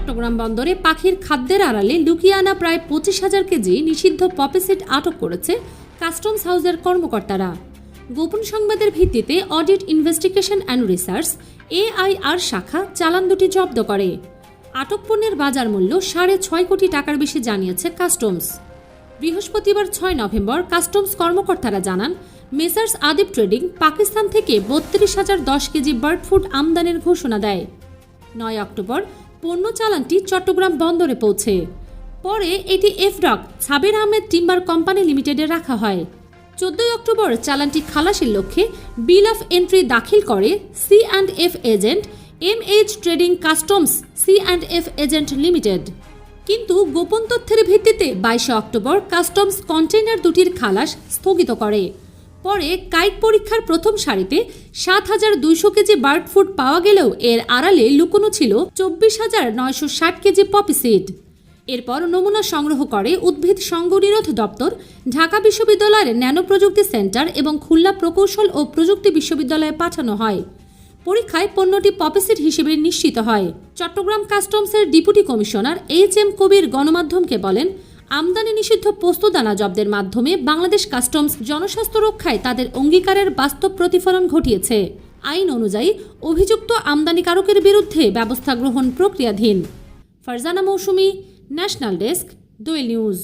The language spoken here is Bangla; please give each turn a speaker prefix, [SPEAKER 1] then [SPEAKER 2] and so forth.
[SPEAKER 1] চট্টগ্রাম বন্দরে পাখির খাদ্যের আড়ালে লুকিয়ে আনা প্রায় পঁচিশ হাজার কেজি নিষিদ্ধ পপিসিড আটক করেছে কাস্টমস হাউসের কর্মকর্তারা। গোপন সংবাদের ভিত্তিতে audit investigation and research AIR শাখা চালান দুটি জব্দ করে। আটক পণ্যের বাজার মূল্য সাড়ে ছয় কোটি টাকার বেশি জানিয়েছে কাস্টমস। বৃহস্পতিবার ছয় নভেম্বর কাস্টমস কর্মকর্তারা জানান, মেসার্স আদিব ট্রেডিং পাকিস্তান থেকে বত্রিশ হাজার দশ কেজি বার্ড ফুড আমদানির ঘোষণা দেয়। নয় অক্টোবর পণ্য চালানটি চট্টগ্রাম বন্দরে পৌঁছে। পরে এটি এফডক, সাবের আহমেদ টিম্বার কোম্পানি লিমিটেডে রাখা হয়। চোদ্দই অক্টোবর চালানটি খালাসের লক্ষ্যে বিল অফ এন্ট্রি দাখিল করে C and F agent M H trading customs C and F agent limited. কিন্তু গোপন তথ্যের ভিত্তিতে বাইশে অক্টোবর কাস্টমস কন্টেইনার দুটির খালাস স্থগিত করে। পরে কাইক পরীক্ষার প্রথম সারিতে সাত হাজার দুইশো কেজি বার্ড ফুড পাওয়া গেলেও এর আড়ালে লুকোনো ছিল চব্বিশ হাজার নয়শো ষাট কেজি পপি সিড। এরপর নমুনা সংগ্রহ করে উদ্ভিদ সংগনিরোধ দপ্তর, ঢাকা বিশ্ববিদ্যালয়ের ন্যানো প্রযুক্তি সেন্টার এবং খুলনা প্রকৌশল ও প্রযুক্তি বিশ্ববিদ্যালয়ে পাঠানো হয়। পরীক্ষায় পণ্যটি পপিসিড হিসেবে নিশ্চিত হয়। Chittagong কাস্টমসের deputy commissioner H M Kabir গণমাধ্যমকে বলেন আমদানি নিষিদ্ধ পোস্তদানা জব্দের মাধ্যমে বাংলাদেশ কাস্টমস জনস্বাস্থ্য রক্ষায় তাদের অঙ্গীকারের বাস্তব প্রতিফলন ঘটিয়েছে। আইন অনুযায়ী অভিযুক্ত আমদানিকারকের বিরুদ্ধে ব্যবস্থা গ্রহণ প্রক্রিয়াধীন। Farzana Mousumi, national desk, Doel news.